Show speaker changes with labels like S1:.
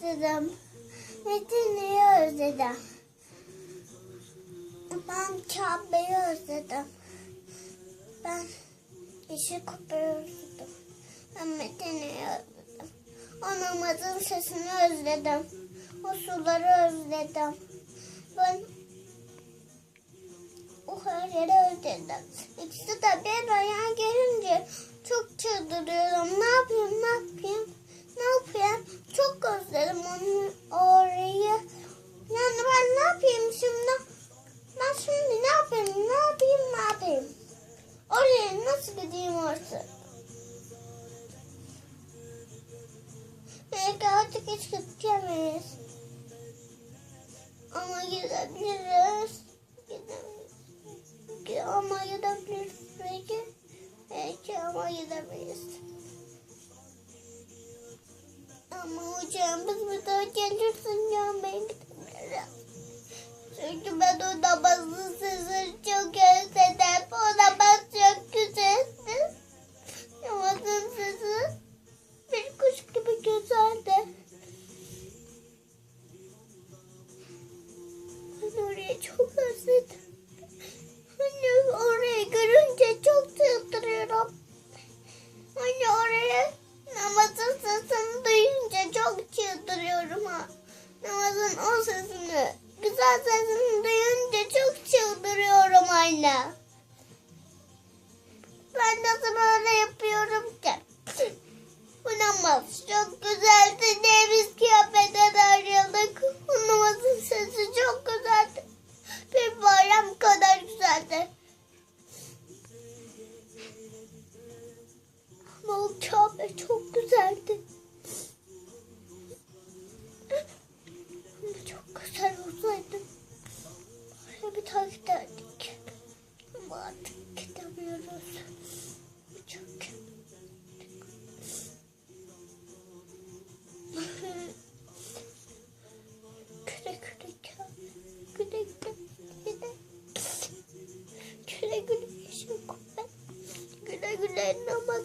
S1: özledim. Medine'yi özledim. Ben Kabe'yi özledim. Ben Yeşil Kupa'yı özledim. Ben Medine'yi özledim. O namazın sesini özledim. O suları özledim. Ben o her yeri özledim. İkisi de bir araya gelince çok çıldırıyorum. Ne yapayım, Belki artık hiç gideceğiz. Ama gidebiliriz. Gidebiliriz. Ama gidebiliriz belki. Belki ama gidemeyiz. Ama hocam biz burada gelirsin ya ben gidemiyorum. Çünkü ben o namazın sesini çok özledim. Çok özledim. Anne orayı görünce çok çıldırıyorum. Anne oraya namazın sesini duyunca çok çıldırıyorum ha. Namazın o sesini, güzel sesini duyunca çok çıldırıyorum anne. Ben nasıl böyle yapıyorum ki? Bu namaz çok güzeldi. Ne biz kıyafetten ayrıldık. Bu namazın sesi çok güzeldi. Bir bayram kadar Ama o Kabe çok güzeldi. Çok güzel olsaydı. Oraya bir daha giderdik. Ama artık gidemiyoruz. 那么